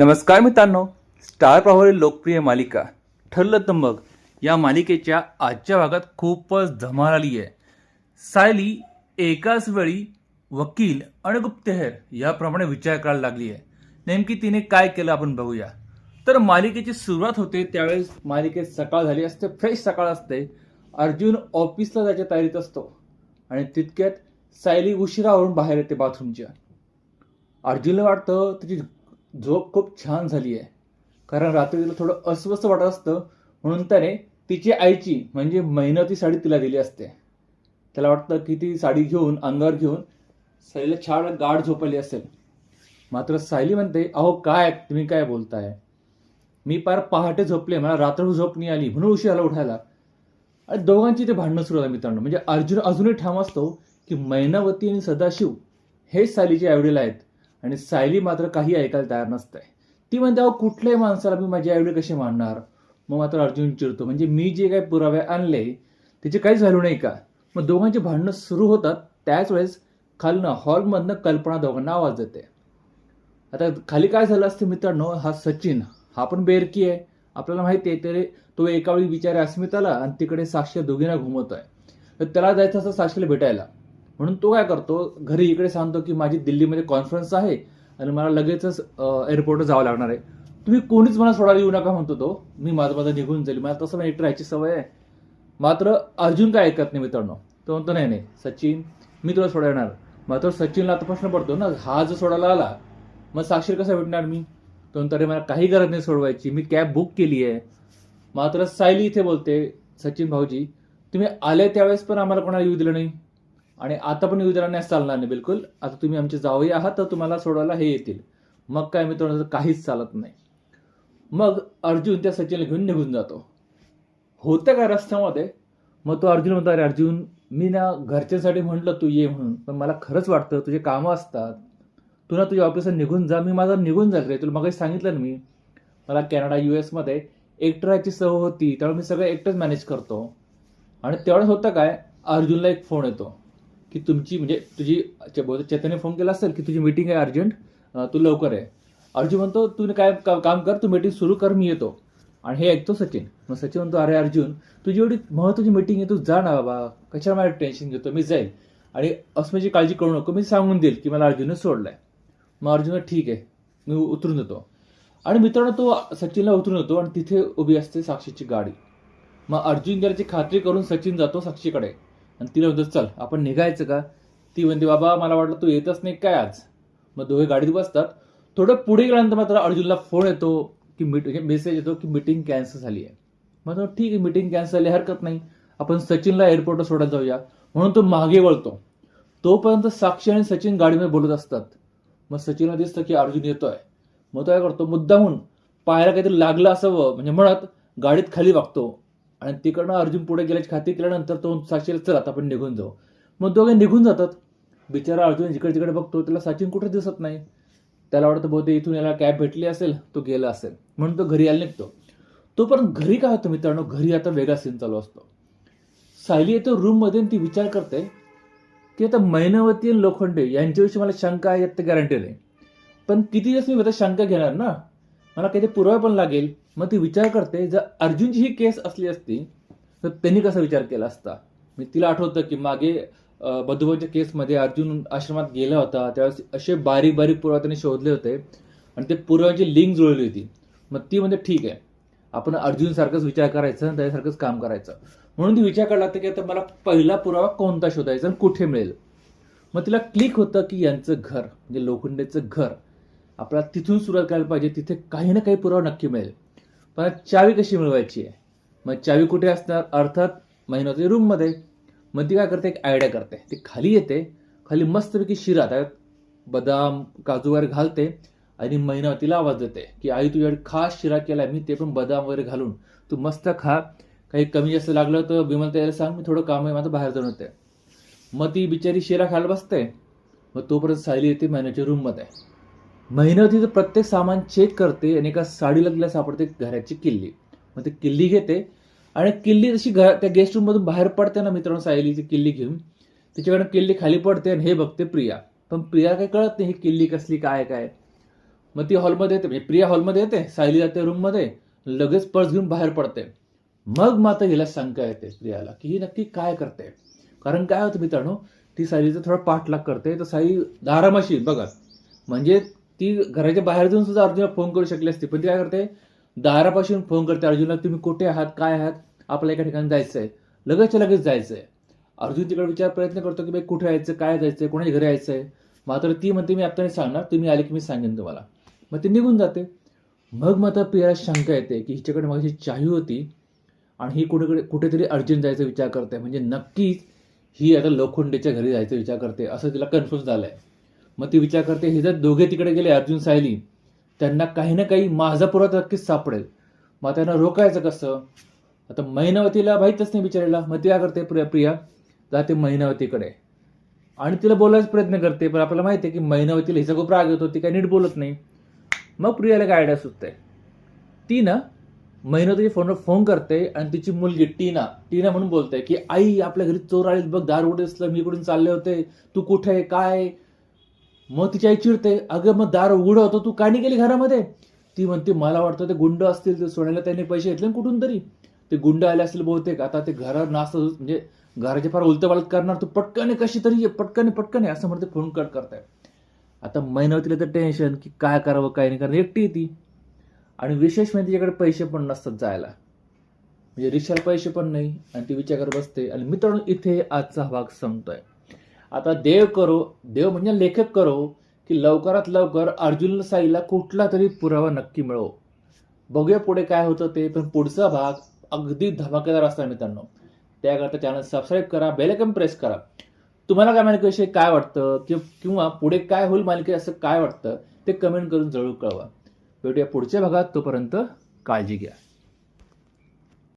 नमस्कार मित्रांनो स्टार प्रवाही लोकप्रिय मालिका ठरलं तर मग या मालिकेच्या आजच्या भागात खूपच धमाल आली आहे. सायली एकाच वेळी वकील आणि गुप्तहेर याप्रमाणे विचार करायला लागली आहे. नेमकी तिने काय केलं आपण बघूया. तर मालिकेची सुरुवात होते त्यावेळेस मालिकेत सकाळ झाली असते फ्रेश सकाळ असते. अर्जुन ऑफिसला जायच्या तयारीत असतो आणि तितक्यात सायली उशिरावरून बाहेर येते बाथरूमच्या अर्जुनला वाटतं तिची झोप खूप छान झाली आहे. कारण रात्री तिला थोडं अस्वस्थ वाटत असतं म्हणून त्याने तिची आईची म्हणजे मेहनती साडी तिला दिली असते. त्याला वाटतं की ती साडी घेऊन अंगावर घेऊन सायलीला छान गाढ झोपली असेल. मात्र सायली म्हणते अहो काय तुम्ही काय बोलताय? मी पार पहाटे झोपले मला रात्रभर झोप नाही आली म्हणून उशिराला उठायला. आणि दोघांची ते भांडणं सुरू झालं मित्रांनो. म्हणजे अर्जुन अजूनही ठाम असतो की मैनावती आणि सदाशिव हेच सालीचे आईवडील आहेत. आणि सायली मात्र काही ऐकायला तयार नसतंय. ती म्हणते अहो कुठल्याही माणसाला मी माझी आईवडील कशी मानणार? मग मात्र अर्जुन चिडतो म्हणजे मी जे काही पुरावे आणले त्याचे काहीच व्हॅल्यू नाही का? मग दोघांची भांडणं सुरू होतात त्याच वेळेस खालनं हॉलमधनं कल्पना दोघांना आवाज देते. आता खाली काय झालं असतं मित्रांनो? हा सचिन हा पण बेरकी आहे. आपल्याला माहिती आहे तरी तो एकावेळी वेळी अस्मिताला आणि तिकडे साक्षी दोघींना घुमवतोय. तर त्याला जायचं असं साक्षीला भेटायला. म्हणून तो काय करतो घरी इकडे सांगतो की माझी दिल्लीमध्ये कॉन्फरन्स आहे आणि मला लगेचच एअरपोर्टवर जावं लागणार आहे. तुम्ही कोणीच मला सोडायला येऊ नका म्हणतो तो. मी माझं माझं निघून जाईल. मला तसं एकटं राहायची सवय आहे. मात्र अर्जुन काय ऐकत नाही मित्रांनो? तो म्हणतो नाही नाही सचिन मी तुला सोडा येणार. मात्र सचिनला आता प्रश्न पडतो ना हा जर सोडायला आला मग साक्षीर कसा भेटणार मी? तो म्हणतो अरे मला काही गरज नाही सोडवायची. मी कॅब बुक केली आहे. मात्र सायली इथे बोलते सचिन भाऊजी तुम्ही आले त्यावेळेस पण आम्हाला कोणाला येऊ दिलं नाही? आणि आता पण येऊ दिलं नाही चालणार नाही बिलकुल. आता तुम्ही आमचे जावई आहात तर तुम्हाला सोडायला हे येतील. मग काय मित्रांनो काहीच चालत नाही. मग अर्जुन त्या सचिनला घेऊन निघून जातो. होतं काय रस्त्यामध्ये? मग तो अर्जुन म्हणतो अरे अर्जुन मी ना घरच्यांसाठी म्हटलं तू ये म्हणून पण मला खरंच वाटतं तुझे कामं असतात. तू ना तुझ्या ऑफिसला निघून जा मी माझा निघून जाईल रे. तुला मग सांगितलं ना मी मला कॅनडा यू एसमध्ये एकटं राहायची सवय होती त्यामुळे मी सगळं एकटंच मॅनेज करतो. आणि तेवढंच होतं काय? अर्जुनला एक फोन येतो. की तुमची म्हणजे तुझी चे- बहुतेक फोन केला असेल की तुझी मीटिंग आहे अर्जंट तू लवकर आहे अर्जुन म्हणतो तू काय का- काम कर तू मीटिंग सुरू कर मी येतो. आणि हे ऐकतो सचिन. मग सचिन म्हणतो अरे अर्जुन तुझी एवढी महत्वाची मीटिंग आहे तू जा ना बाबा. कशाला मला टेन्शन घेतो? मी जाईल. आणि अस्मिची काळजी करू नको मी सांगून देईल की मला अर्जुनने सोडलाय. मग अर्जुन ठीक आहे मी उतरून जातो आणि मित्रांनो तो सचिनला उतरून येतो आणि तिथे उभी असते साक्षीची गाडी. मग अर्जुन गेल्याची खात्री करून सचिन जातो साक्षीकडे. आणि तिला म्हणतो चल आपण निघायचं का? ती म्हणते बाबा मला वाटलं तू येतच नाही काय आज? मग दोघे गाडीत बसतात. थोडं पुढे गेल्यानंतर मात्र अर्जुनला फोन येतो की मीट मेसेज येतो की मीटिंग कॅन्सल झाली आहे. मग तो ठीक आहे मीटिंग कॅन्सल झाली हरकत नाही. आपण सचिनला एअरपोर्टवर सोडायला जाऊया. म्हणून तो मागे वळतो. तोपर्यंत साक्षी आणि सचिन गाडीमध्ये बोलत असतात. मग सचिनला दिसतं की अर्जुन येतोय. मग तो काय करतो? मुद्दाहून पायाला काहीतरी लागलं असावं. म्हणजे म्हणत गाडीत खाली वागतो. आणि तिकडनं अर्जुन पुढे गेल्याची खात्री केल्यानंतर तो साक्षीला चल आता आपण निघून जाऊ. मग दोघे निघून जातात. बिचारा अर्जुन जिकडे तिकडे बघतो. त्याला सचिन कुठे दिसत नाही. त्याला वाटतं बहुते इथून याला कॅब भेटली असेल तो गेला असेल. म्हणून तो घरी यायला निघतो. तोपर्यंत घरी काय होतं मित्रांनो? घरी आता वेगळा सीन चालू असतो. सायली येतो रूममध्ये ती विचार करते की आता मैनावती आणि लोखंडे यांच्याविषयी मला शंका आहे यात तर गॅरंटी नाही. पण किती दिवस मी आता शंका घेणार ना? मला काही पुरावे पण लागेल. मग ती विचार करते जर अर्जुनची ही केस असली असती तर त्यांनी कसा विचार केला असता? मी तिला आठवतं की मागे अं, बधुबाच्या केसमध्ये अर्जुन आश्रमात गेला होता. त्यावेळेस असे बारीक बारीक पुरावा त्यांनी शोधले होते आणि ते पुराव्यांची लिंक जुळली होती. मग ती म्हणजे ठीक आहे. आपण अर्जुनसारखंच विचार करायचा आणि त्यासारखंच काम करायचं. म्हणून ती विचार करायला लागते की आता मला पहिला पुरावा कोणता शोधायचा आणि कुठे मिळेल? मग तिला क्लिक होतं की यांचं घर म्हणजे लोखंडेचं घर. आपल्याला तिथून सुरुवात करायला पाहिजे तिथे काही ना काही पुरावा नक्की मिळेल. पण चावी कशी मिळवायची आहे? मग चावी कुठे असणार? अर्थात महिन्याच्या रूममध्ये मग ती काय करते? एक आयडिया करते. ती खाली येते. खाली मस्तपैकी शिरा त्यात बदाम काजू वगैरे घालते आणि महिनावतीला आवाज देते की आई तुझ्याकडे खास शिरा केलाय मी ते पण बदाम वगैरे घालून तू मस्त खा. काही कमी जास्त लागलं तर विमान त्याला सांग मी थोडं काम आहे माझं बाहेर जाऊन येते मग ती बिचारी शिरा खायला बसते. मग तोपर्यंत सायली येते महिन्याच्या रूममध्ये मेहनतीचं प्रत्येक सामान चेक करते आणि एका साडीला तिला सापडते घराची किल्ली. मग ती किल्ली घेते आणि किल्ली जशी घर त्या गेस्ट रूममधून बाहेर पडते ना मित्रांनो सायलीची किल्ली घेऊन तिच्याकडे किल्ली खाली पडते आणि हे बघते प्रिया. पण प्रिया काही कळत नाही ही किल्ली कसली काय काय? मग ती हॉलमध्ये येते. म्हणजे प्रिया हॉलमध्ये येते सायली जाते रूममध्ये लगेच पर्स घेऊन बाहेर पडते. मग मात्र हिला शंका येते प्रियाला की ही नक्की काय करते? कारण काय होतं मित्रांनो ती सायलीचा थोडा पाठलाग करते. तर सायली दारामाशी बघा. म्हणजे ती घराच्या बाहेर जाऊन सुद्धा अर्जुनला फोन करू शकली असते. पण ती काय करते? दारापासून फोन करते. अर्जुनला तुम्ही कुठे आहात? काय आहात? आपल्याला एका ठिकाणी जायचं आहे लगेचच्या लगेच जायचं आहे अर्जुन तिकडे विचार प्रयत्न करतो की बाई कुठे यायचं? काय जायचं कोणाच्या घरी यायचं आहे मात्र ती म्हणते मी आता नाही सांगणार. तुम्ही आले की मी सांगेन तुम्हाला. मग ती निघून जाते. मग मात्र प्रियाला शंका येते की हिच्याकडे माझी चाही होती आणि ही कुठेकडे कुठेतरी अर्जंट जायचा विचार करते. म्हणजे नक्कीच ही आता लोखंडेच्या घरी जायचा विचार करते. असं तिला कन्फ्युज झालं आहे मग ती विचार करते हे जर दोघे तिकडे गेले अर्जुन सायली त्यांना काही ना काही माझा पुरात नक्कीच सापडेल. मग त्यांना रोखायचं कसं? आता महिनावतीला माहीतच नाही बिचारायला मग ती काय करते प्रिया प्रिया जाते महिनावतीकडे आणि तिला बोलायचा प्रयत्न करते पण आपल्याला माहिती आहे की महिनावतीला हिचा खूप राग येतो ती काही नीट बोलत नाही. मग प्रियाला काय आयडिया सुचते ती ना महिनावतीच्या फोनवर फोन करते आणि तिची मुलगी टीना टीना म्हणून बोलते की आई आपल्या घरी चोर आले बघ दार उघडे असलं मी इकडून चालले होते तू कुठे आहे काय मग तिची आई चिडते अगं मग दार उघडं होतं तू काणी गेली घरामध्ये? ती म्हणते मला वाटतं ते गुंड असतील ते सोन्याला त्यांनी पैसे घेतले ना कुठून तरी. ते गुंड आले असतील बहुतेक. आता ते घरावर नास्त म्हणजे घराचे फार उलटपालट करणार तू पटकन कशी तरी ये पटकन ये, पटकन असं म्हणते फोन कट करताय आता महिनावतीला तर टेन्शन की काय करावं काय नाही कारण एकटी ती. आणि विशेष म्हणजे तिच्याकडे पैसे पण नसतात जायला. म्हणजे रिक्षाला पैसे पण नाही आणि ती विचार करत बसते आणि मित्रांनो इथे आजचा भाग संपतोय. आता देव करो देव म्हणजे लेखक करो की लवकरात लवकर अर्जुन साईला कुठला तरी पुरावा नक्की मिळो. बघूया पुढे काय होतं ते पण पुढचा भाग अगदी धमाकेदार असणार मित्रांनो. त्याकरता चॅनल सबस्क्राईब करा बेलकम प्रेस करा. तुम्हाला काय मालिकेविषयी काय वाटतं कि- किंवा पुढे काय होईल मालिके असं काय वाटतं ते कमेंट करून जरूर कळवा. भेटूया पुढच्या भागात तोपर्यंत काळजी घ्या.